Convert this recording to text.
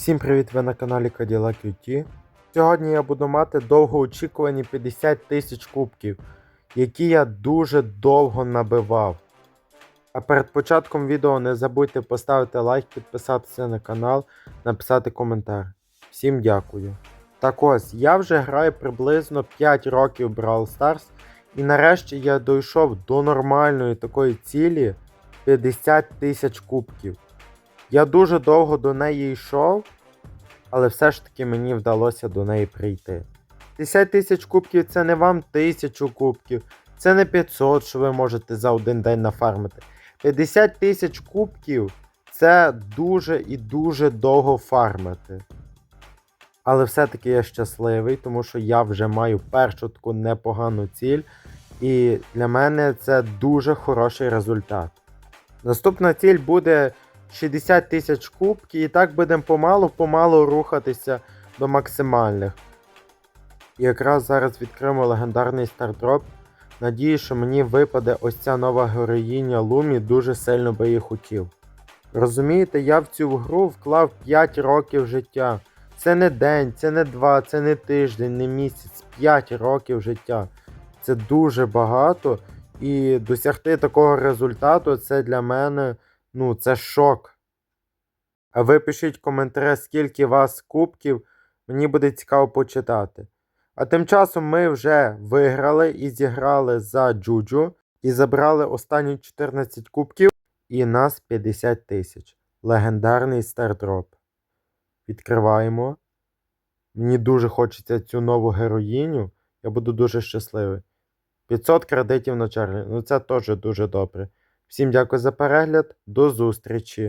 Всім привіт! Ви на каналі Cadillac QT. Сьогодні я буду мати довгоочікувані 50 тисяч кубків, які я дуже довго набивав. А перед початком відео не забудьте поставити лайк, підписатися на канал, написати коментар. Всім дякую. Так ось, я вже граю приблизно 5 років Brawl Stars, і нарешті я дійшов до нормальної такої цілі 50 тисяч кубків. Я дуже довго до неї йшов, але все ж таки мені вдалося до неї прийти. 50 тисяч кубків це не вам 1000 кубків, це не 500, що ви можете за один день нафармити. 50 тисяч кубків це дуже і дуже довго фармити. Але все-таки я щасливий, тому що я вже маю першу таку непогану ціль, і для мене це дуже хороший результат. Наступна ціль буде 60 тисяч кубків, і так будемо помалу-помалу рухатися до максимальних. І якраз зараз відкриємо легендарний стардроп. Надію, що мені випаде ось ця нова героїня Лумі, дуже сильно би її хотів. Розумієте, я в цю гру вклав 5 років життя. Це не день, це не два, це не тиждень, не місяць, 5 років життя. Це дуже багато. І досягти такого результату це для мене, ну, це шок. А ви пишіть в коментарях, скільки вас кубків, мені буде цікаво почитати. А тим часом ми вже виграли і зіграли за Джуджу і забрали останні 14 кубків, і нас 50 тисяч. Легендарний стардроп. Відкриваємо. Мені дуже хочеться цю нову героїню. Я буду дуже щасливий. 500 кредитів на Чарлі. Ну це теж дуже добре. Всім дякую за перегляд. До зустрічі!